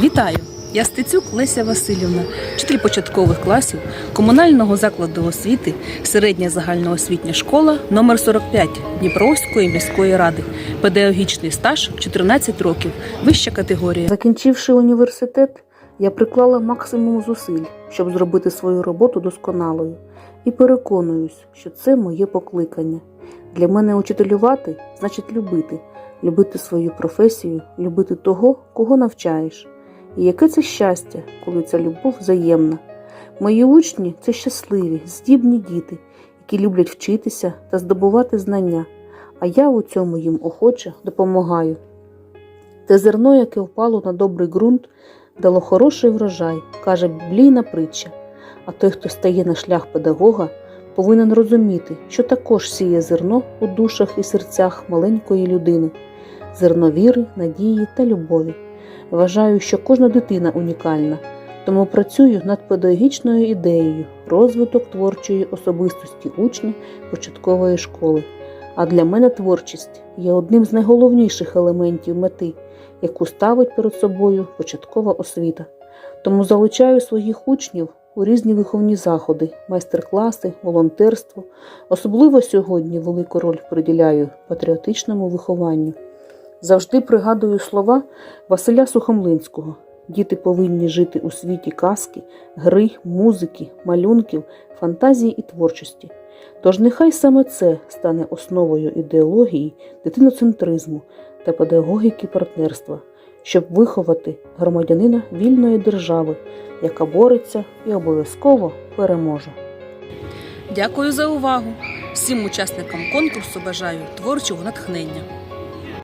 Вітаю! Я Стецюк Леся Васильівна, вчитель початкових класів комунального закладу освіти, середня загальноосвітня школа номер 45 Дніпровської міської ради, педагогічний стаж 14 років, вища категорія. Закінчивши університет, я приклала максимум зусиль, щоб зробити свою роботу досконалою, і переконуюсь, що це моє покликання. Для мене учителювати значить любити, любити свою професію, любити того, кого навчаєш. І яке це щастя, коли ця любов взаємна. Мої учні це щасливі, здібні діти, які люблять вчитися та здобувати знання, а я у цьому їм охоче допомагаю. Те зерно, яке впало на добрий ґрунт, дало хороший врожай, каже біблійна притча. А той, хто стає на шлях педагога, повинен розуміти, що також сіє зерно у душах і серцях маленької людини, зерно віри, надії та любові. Вважаю, що кожна дитина унікальна, тому працюю над педагогічною ідеєю розвиток творчої особистості учня початкової школи. А для мене творчість є одним з найголовніших елементів мети, яку ставить перед собою початкова освіта. Тому залучаю своїх учнів у різні виховні заходи, майстер-класи, волонтерство. Особливо сьогодні велику роль приділяю патріотичному вихованню. Завжди пригадую слова Василя Сухомлинського. Діти повинні жити у світі казки, гри, музики, малюнків, фантазії і творчості. Тож нехай саме це стане основою ідеології дитиноцентризму та педагогіки партнерства, щоб виховати громадянина вільної держави, яка бореться і обов'язково переможе. Дякую за увагу! Всім учасникам конкурсу бажаю творчого натхнення.